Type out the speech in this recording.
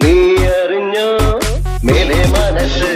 നീ അറിഞ്ഞോ മേലെ മനസ്സ്